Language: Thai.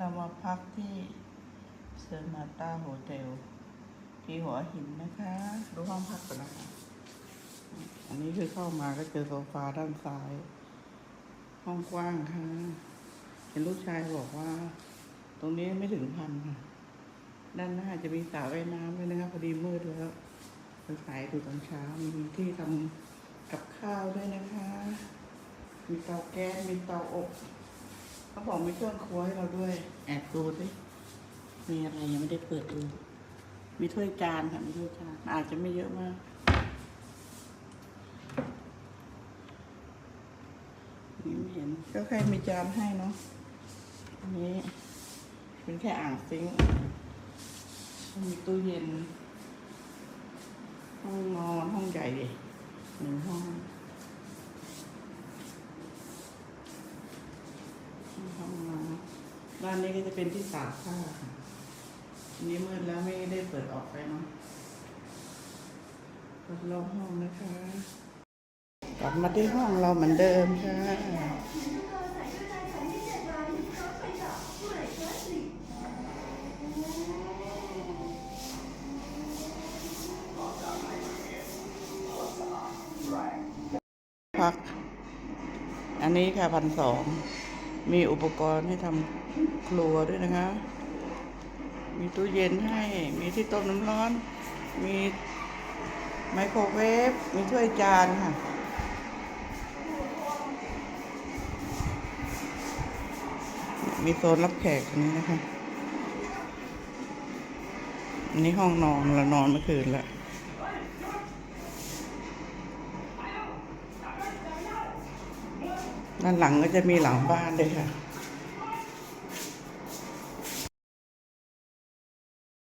เรามาพักที่เซอร์มาตาโฮเทลที่หัวหินนะคะ ดูห้องพักก่อนนะคะ อันนี้คือเข้ามาก็เจอโซฟาด้านซ้าย ห้องกว้างค่ะ เห็นลูกชายบอกว่า ตรงนี้ไม่ถึงพันค่ะ ด้านหน้าจะมีสระว่ายน้ำด้วยนะคะพอดีมืดแล้วสายๆดูตอนเช้า มีที่ทำกับข้าวด้วยนะคะ มีเตาแก๊ส มีเตาอบ เขาบอกมีเครื่องครัวให้เราด้วย แอบดูสิมีอะไรยังไม่ได้เปิดดู มีถ้วยจานค่ะมีถ้วยจานอาจจะไม่เยอะมากนี่ไม่เห็นก็แค่มีจานให้เนาะอันนี้เป็นแค่อ่างซิงค์มีตู้เย็น ห้องนอนห้องใหญ่ดิหนึ่งห้อง ห้องนอน ด้านนี้ก็จะเป็นที่ตากผ้าค่ะอันนี้มืดแล้วไม่ได้เปิดออกไปเนาะเปิดลองห้องนะคะ กลับมาที่ห้องเราเหมือนเดิมค่ะพัก อันนี้ค่ะพันสอง มีอุปกรณ์ให้ทำครัวด้วยนะคะ มีตู้เย็นให้ มีที่ต้มน้ำร้อน มีไมโครเวฟ มีถ้วยจานค่ะ มีโซนรับแขกตรงนี้นะคะ อันนี้ห้องนอนเรานอนเมื่อคืนแล้ว ด้านหลังก็จะมีหลังบ้านเลยค่ะ